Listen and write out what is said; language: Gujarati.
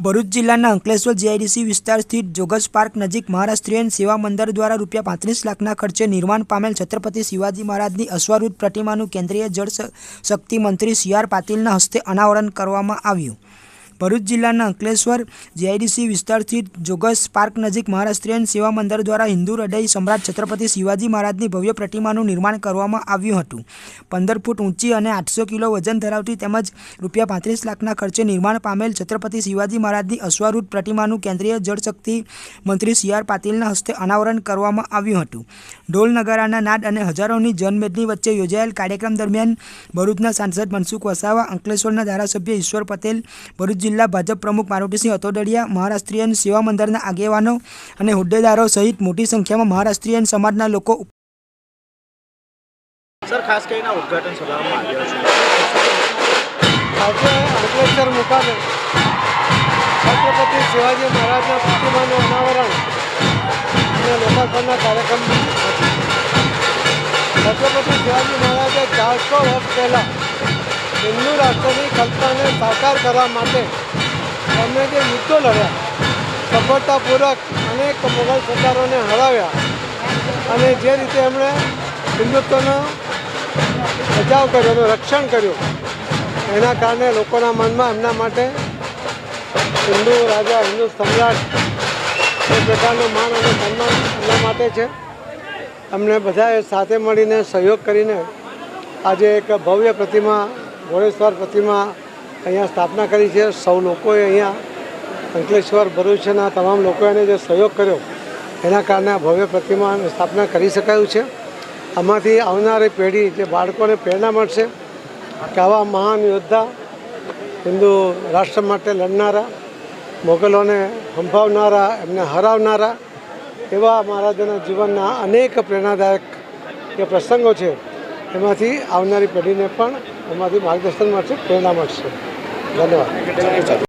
ભરૂચ જિલ્લાના અંકલેશ્વર જીઆઈડીસી વિસ્તાર સ્થિત જોગસ પાર્ક નજીક મહારાષ્ટ્રીયન સેવા મંદિર દ્વારા રૂપિયા પાંત્રીસ લાખના ખર્ચે નિર્માણ પામેલ છત્રપતિ શિવાજી મહારાજની અશ્વારૂઢ પ્રતિમાનું કેન્દ્રીય જળ શક્તિ મંત્રી સી આર પાટીલના હસ્તે અનાવરણ કરવામાં આવ્યું. ભરૂચ જિલ્લાના અંકલેશ્વર જીઆઈડીસી વિસ્તાર સ્થિત જોગસ પાર્ક નજીક મહારાષ્ટ્રીયન સેવા મંદિર દ્વારા હિન્દુ હૃદય સમ્રાટ છત્રપતિ શિવાજી મહારાજની ભવ્ય પ્રતિમાનું નિર્માણ કરવામાં આવ્યું હતું. પંદર ફૂટ ઊંચી અને આઠસો કિલો વજન ધરાવતી તેમજ રૂપિયા પાંત્રીસ લાખના ખર્ચે નિર્માણ પામેલ છત્રપતિ શિવાજી મહારાજની અશ્વારૂઢ પ્રતિમાનું કેન્દ્રીય જળશક્તિ મંત્રી સી આર પાટીલના હસ્તે અનાવરણ કરવામાં આવ્યું હતું. ઢોલ નગારાના નાદ અને હજારોની જનમેદની વચ્ચે યોજાયેલ કાર્યક્રમ દરમિયાન ભરૂચના સાંસદ મનસુખ વસાવા, અંકલેશ્વરના ધારાસભ્ય ઈશ્વર પટેલ, ભરૂચ જિલ્લા ભાજપ પ્રમુખ મારુતિસિંહ અતોડડિયા મહારાષ્ટ્રીયન સેવા મંદિરના આગેવાનો અને હોદ્દેદારો સહિત મોટી સંખ્યામાં મહારાષ્ટ્રીયન સમાજના લોકો સર ખાસ કરીને ઉદઘાટન સભામાં આવ્યો છે. આજે અંકલેશ્વર મુકામે છત્રપતિ શિવાજી મહારાજના પ્રતિમાનું અનાવરણ અને લોકાર્પણના કાર્યક્રમ છત્રપતિ શિવાજી મહારાજે ચારસો વર્ષ પહેલાં હિન્દુ રાષ્ટ્રની કલ્પનાને સાકાર કરવા માટે અમે જે યુદ્ધો લડ્યા, સફળતાપૂર્વક અનેક મુઘલ સરદારોને હરાવ્યા અને જે રીતે એમણે હિન્દુત્વનો બચાવ કર્યો, એનું રક્ષણ કર્યું, એના કારણે લોકોના મનમાં એમના માટે હિન્દુ રાજા, હિન્દુ સમ્રાટ એ પ્રકારનું માન અને સન્માન એમના માટે છે. અમને બધાએ સાથે મળીને સહયોગ કરીને આજે એક ભવ્ય પ્રતિમા ઘોડેશ્વર પ્રતિમા અહીંયા સ્થાપના કરી છે. સૌ લોકોએ અહીંયા અંકલેશ્વર ભરૂચના તમામ લોકોએ એને જે સહયોગ કર્યો, એના કારણે ભવ્ય પ્રતિમાની સ્થાપના કરી શકાયું છે. આમાંથી આવનારી પેઢી, જે બાળકોને પ્રેરણા મળશે કે આવા મહાન યોદ્ધા હિન્દુ રાષ્ટ્ર માટે લડનારા, મોગલોને હંફાવનારા એમને હરાવનારા, એવા મહારાજાના જીવનના અનેક પ્રેરણાદાયક જે પ્રસંગો છે, એમાંથી આવનારી પેઢીને પણ એમાંથી માર્ગદર્શન મળશે પ્રેરણા મળશે. ધન્યવાદ.